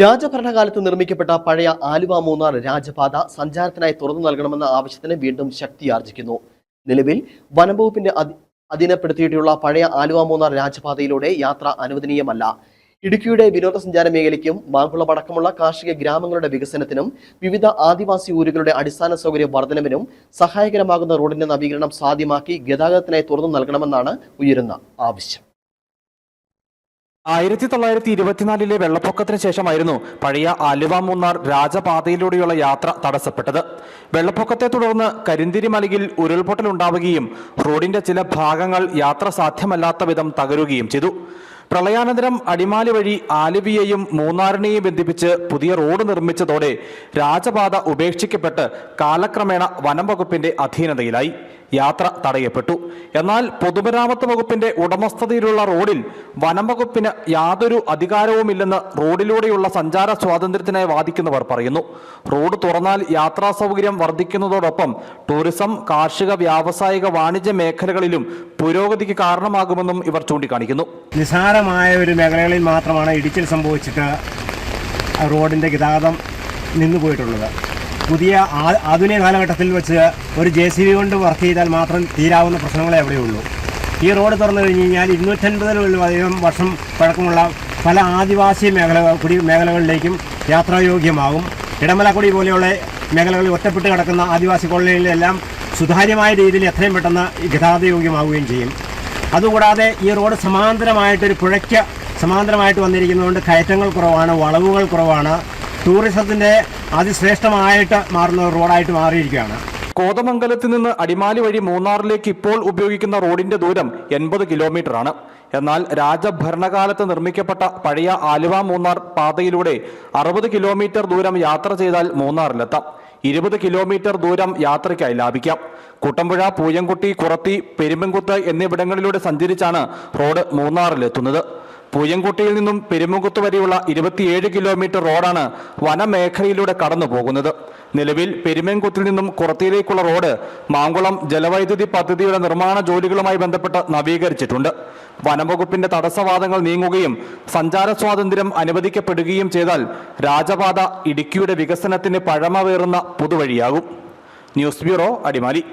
രാജഭരണകാലത്ത് നിർമ്മിക്കപ്പെട്ട പഴയ ആലുവ മൂന്നാർ രാജപാത സഞ്ചാരത്തിനായി തുറന്നു നൽകണമെന്ന ആവശ്യത്തിന് വീണ്ടും ശക്തിയാർജിക്കുന്നു നിലവിൽ വനംവകുപ്പിന്റെ അധി- അധീനപ്പെടുത്തിയിട്ടുള്ള പഴയ ആലുവ മൂന്നാർ രാജപാതയിലൂടെ യാത്ര അനുവദനീയമല്ല. ഇടുക്കിയുടെ വിനോദസഞ്ചാര മേഖലയ്ക്കും മാങ്കുളം അടക്കമുള്ള കാർഷിക ഗ്രാമങ്ങളുടെ വികസനത്തിനും വിവിധ ആദിവാസി ഊരുകളുടെ അടിസ്ഥാന സൗകര്യ വർധനവിനും സഹായകരമാകുന്ന റോഡിന്റെ നവീകരണം സാധ്യമാക്കി ഗതാഗതത്തിനായി തുറന്നു നൽകണമെന്നാണ് ഉയരുന്ന ആവശ്യം. ആയിരത്തി തൊള്ളായിരത്തി ഇരുപത്തിനാലിലെ വെള്ളപ്പൊക്കത്തിന് ശേഷമായിരുന്നു പഴയ ആലുവ മൂന്നാർ രാജപാതയിലൂടെയുള്ള യാത്ര തടസ്സപ്പെട്ടത്. വെള്ളപ്പൊക്കത്തെ തുടർന്ന് കരിന്തിരി മലയിൽ ഉരുൾപൊട്ടൽ ഉണ്ടാവുകയും റോഡിന്റെ ചില ഭാഗങ്ങൾ യാത്ര സാധ്യമല്ലാത്ത വിധം തകരുകയും ചെയ്തു. പ്രളയാനന്തരം അടിമാലി വഴി ആലുവിയെയും മൂന്നാറിനെയും ബന്ധിപ്പിച്ച് പുതിയ റോഡ് നിർമ്മിച്ചതോടെ രാജപാത ഉപേക്ഷിക്കപ്പെട്ട് കാലക്രമേണ വനം വകുപ്പിന്റെ അധീനതയിലായി. യാത്ര തടയപ്പെട്ടു. എന്നാൽ പൊതുമരാമത്ത് വകുപ്പിന്റെ ഉടമസ്ഥതയിലുള്ള റോഡിൽ വനം വകുപ്പിന് യാതൊരു അധികാരവുമില്ലെന്ന് റോഡിലൂടെയുള്ള സഞ്ചാര സ്വാതന്ത്ര്യത്തിനായി വാദിക്കുന്നവർ പറയുന്നു. റോഡ് തുറന്നാൽ യാത്രാ സൗകര്യം വർദ്ധിക്കുന്നതോടൊപ്പം ടൂറിസം കാർഷിക വ്യാവസായിക വാണിജ്യ മേഖലകളിലും പുരോഗതിക്ക് കാരണമാകുമെന്നും ഇവർ ചൂണ്ടിക്കാണിക്കുന്നു. നിസാരമായ ഒരു മേഖലകളിൽ മാത്രമാണ് ഇടിച്ചിൽ സംഭവിച്ചിട്ട് റോഡിന്റെ ഗതാഗതം നിന്നു പോയിട്ടുള്ളത്. പുതിയ ആധുനിക കാലഘട്ടത്തിൽ വെച്ച് ഒരു ജെ സി ബി കൊണ്ട് വർക്ക് ചെയ്താൽ മാത്രം തീരാവുന്ന പ്രശ്നങ്ങളെ അവിടെയുള്ളൂ ഈ റോഡ് തുറന്നു കഴിഞ്ഞ് കഴിഞ്ഞാൽ ഇരുന്നൂറ്റൻപതിലധികം വർഷം പഴക്കമുള്ള പല ആദിവാസി മേഖലകൾ കുടി മേഖലകളിലേക്കും യാത്രായോഗ്യമാകും ഇടമലക്കുടി പോലെയുള്ള മേഖലകളിൽ ഒറ്റപ്പെട്ട് കിടക്കുന്ന ആദിവാസി കോളനികളിലെല്ലാം സുതാര്യമായ രീതിയിൽ എത്രയും പെട്ടെന്ന് ഗതാഗതയോഗ്യമാവുകയും ചെയ്യും. അതുകൂടാതെ ഈ റോഡ് സമാന്തരമായിട്ടൊരു പുഴയ്ക്ക് സമാന്തരമായിട്ട് വന്നിരിക്കുന്നതുകൊണ്ട് കയറ്റങ്ങൾ കുറവാണ് വളവുകൾ കുറവാണ്. ടൂറിസത്തിന്റെ അതിശ്രേഷ്ഠമായിട്ട് മാറുന്ന റോഡായിട്ട് മാറിയിരിക്കുകയാണ്. കോതമംഗലത്ത് നിന്ന് അടിമാലി വഴി മൂന്നാറിലേക്ക് ഇപ്പോൾ ഉപയോഗിക്കുന്ന റോഡിന്റെ ദൂരം എൺപത് കിലോമീറ്റർ ആണ് എന്നാൽ രാജഭരണകാലത്ത് നിർമ്മിക്കപ്പെട്ട പഴയ ആലുവ മൂന്നാർ പാതയിലൂടെ അറുപത് കിലോമീറ്റർ ദൂരം യാത്ര ചെയ്താൽ മൂന്നാറിലെത്താം. ഇരുപത് കിലോമീറ്റർ ദൂരം യാത്രയ്ക്കായി ലാഭിക്കാം. കുട്ടമ്പുഴ പൂയംകുട്ടി കുറത്തി പെരുമ്പൻകുത്ത് എന്നിവിടങ്ങളിലൂടെ സഞ്ചരിച്ചാണ് റോഡ് മൂന്നാറിലെത്തുന്നത്. പൂയംകുട്ടിയിൽ നിന്നും പെരുമുകുത്ത് വരെയുള്ള ഇരുപത്തിയേഴ് കിലോമീറ്റർ റോഡാണ് വനമേഖലയിലൂടെ കടന്നു പോകുന്നത് നിലവിൽ പെരുമൻകുത്തിൽ നിന്നും കുറത്തിയിലേക്കുള്ള റോഡ് മാങ്കുളം ജലവൈദ്യുതി പദ്ധതിയുടെ നിർമ്മാണ ജോലികളുമായി ബന്ധപ്പെട്ട് നവീകരിച്ചിട്ടുണ്ട്. വനംവകുപ്പിന്റെ തടസ്സവാദങ്ങൾ നീങ്ങുകയും സഞ്ചാര സ്വാതന്ത്ര്യം അനുവദിക്കപ്പെടുകയും ചെയ്താൽ രാജപാത ഇടുക്കിയുടെ വികസനത്തിന് പഴമവേറുന്ന പുതുവഴിയാകും. News bureau Adimali.